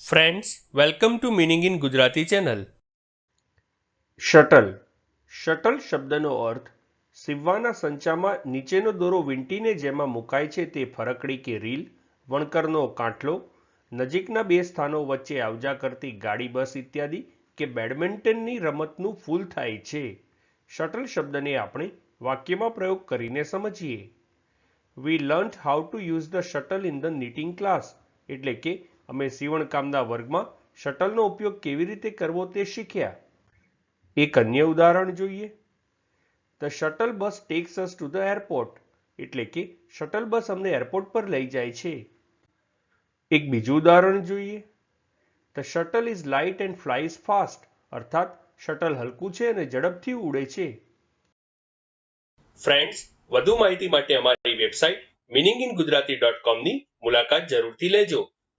Friends welcome to meaning in Gujarati channel shuttle shuttle શબ્દનો અર્થ, સીવવાના સંચામાં નીચેનો દોરો વીંટીને જેમાં મુકાય છે તે ફરકડી કે રીલ, વણકરનો કાંઠલો, નજીકના બે સ્થાનો વચ્ચે આવજા કરતી ગાડી બસ ઇત્યાદિ કે બેડમિન્ટનની રમતનું ફૂલ થાય છે. શટલ શબ્દને આપણે વાક્યમાં પ્રયોગ કરીને સમજીએ. We learnt how to use the shuttle in the knitting class એટલે કે અમે સીવણકામના વર્ગમાં શટલનો ઉપયોગ કેવી રીતે કરવો તે શીખ્યા. એક અન્ય ઉદાહરણ જોઈએ. The shuttle bus takes us to the airport એટલે કે શટલ બસ અમને એરપોર્ટ પર લઈ જાય છે. એક બીજું ઉદાહરણ જોઈએ. The shuttle is light and flies fast અર્થાત શટલ હલકું છે અને ઝડપથી ઉડે છે. ફ્રેન્ડ્સ વધુ માહિતી માટે અમારી website meaning in Gujarati dot કોમની મુલાકાત જરૂરથી લેજો.